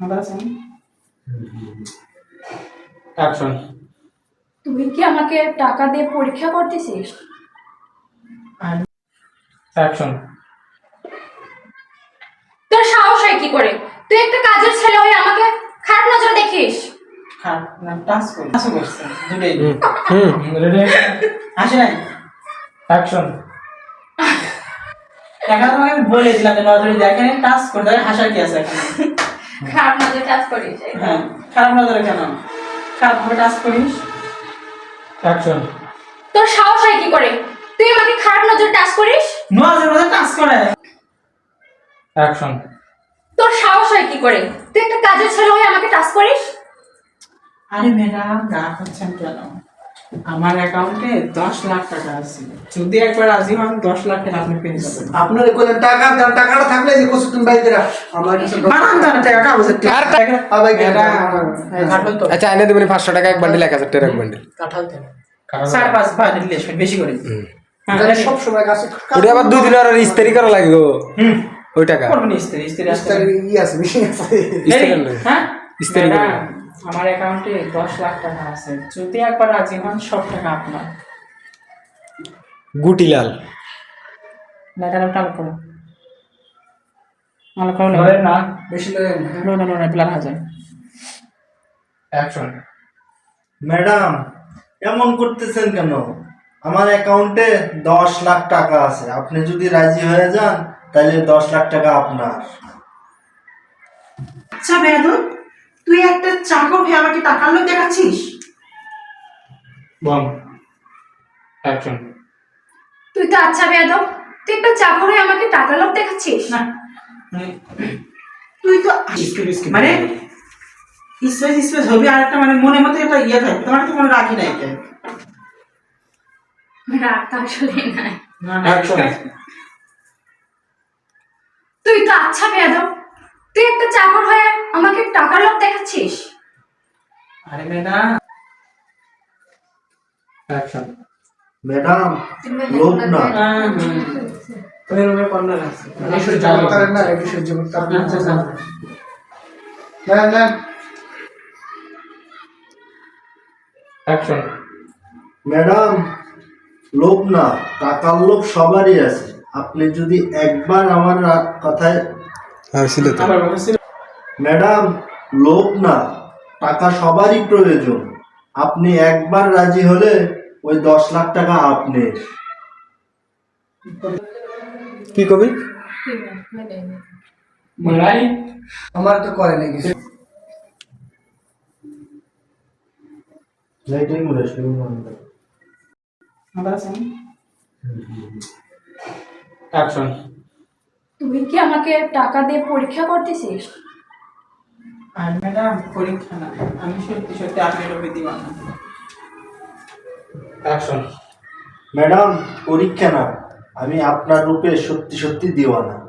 ভালো আছেন অ্যাকশন তুই কি আমাকে টাকা দিয়ে পরীক্ষা করতেছিস অ্যাকশন তোর সাহস হয় কি করে? তুই একটা কাজের ছেলে হয়ে আমাকে খারাপ নজরে দেখিস। খাট না টাচ করি। টাচ করছে দুটোই। হুম রেডি আসে নাই। অ্যাকশন দেখা তোমাকে বলে দিলাম যে নজরে দেখেন টাচ করে। দেখেন হাসার কি আছে এখানে? খারাপ নজরে টাচ করিস হ্যাঁ খারাপ নজরে কেন? খারাপ ভাবে টাচ করিস? অ্যাকশন তোর সাহস হয় কি করে? তুই আমাকে খারাপ নজরে টাচ করিস? নজরে নজরে টাচ করে। অ্যাকশন তোর সাহস হয় কি করে? তুই একটা কাজের ছেলে হয়ে আমাকে টাচ করিস? আরে ম্যাডাম রাগ হচ্ছেন কেন? আমার অ্যাকাউন্টে দশ লাখ টাকা আছে। যদি একবার রাজি হন দশ লাখ টাকা আপনি পেয়ে যাবেন। আপনার কোন টাকা দেন টাকাটা থাকলে যে কষ্ট তুমি বাইরে আমার কাছে বানান দেন টাকা কাগজের টাকা আবার কি ম্যাডাম হ্যাঁ, আচ্ছা এনে দেবেন পাঁচশো টাকা এক বান্ডিল এক হাজার টাকা এক বান্ডিল কাঁঠাল দেন চার পাঁচ বান্ডিল লেসবেন বেশি করে। হ্যাঁ, সব সময় কাছে ওটা আবার দুই দিন আর ইস্তারি করা লাগবে ওই টাকা। করবেন ইস্ত্রি ইস্ত্রি আসতে ই আছে ইস্তারি? হ্যাঁ? ইস্ত্রি। আমার অ্যাকাউন্টে দশ লাখ টাকা আছে। যদি একবার রাজি হন সব টাকা আপনার। গুটিলাল। লেখাটা টাল করো। ভালো করো না। বেশি লাগে নো। নো নো না প্ল্যান হাজার। অ্যাকশন ম্যাডাম এমন করতেছেন কেন? আমার অ্যাকাউন্টে দশ লাখ টাকা আছে। আপনি যদি রাজি হয়ে যান তাহলে দশ লাখ টাকা আপনার। আচ্ছা বেয়াদব। তুই একটা চাকর হয়ে আমাকে টাকার লোক দেখাচ্ছিস? বম। অ্যাকশন। তুই তো আচ্ছা বেয়াদব। তুই একটা চাকর হয়ে আমাকে টাকা লোক দেখাচ্ছিস? না। তুই তো মানে স্পেস স্পেস হবে আর একটা মানে মনে মতো একটা ইয়ে থাকে। তোমার তো মনে রাখি নাই কেন রাগ তো আসলে নাই। তুই তো আচ্ছা বেয়াদব। তুই একটা চাকর হয়ে আমাকে টাকার লোক দেখাচ্ছিস? আরে ম্যাডাম। অ্যাকশন। ম্যাডাম লোভ না। ওই রুমে কর্নার আছে অ্যাকশন। ম্যাডাম লোভ না। টাকার লোভ সবারই আছে। আপনি যদি একবার আমার কথায় হ্যাঁ ছিল তো আমার ম্যাডাম লোভ না। টাকা সবারই প্রয়োজন। আপনি একবার রাজি হলে ওই দশ লাখ টাকা আপনি। কি কবি? আমার তো করে না কিছু। এইটাই বলে শুরু আছেন অ্যাকশন। তুই কি আমাকে টাকা দিয়ে পরীক্ষা করতেছিস আর ম্যাডাম পরীক্ষা না। আমি সত্যি সত্যি আপনার রূপে দিবানা অ্যাকশন। ম্যাডাম পরীক্ষা না। আমি আপনার রূপে সত্যি সত্যি দিওয়ানা।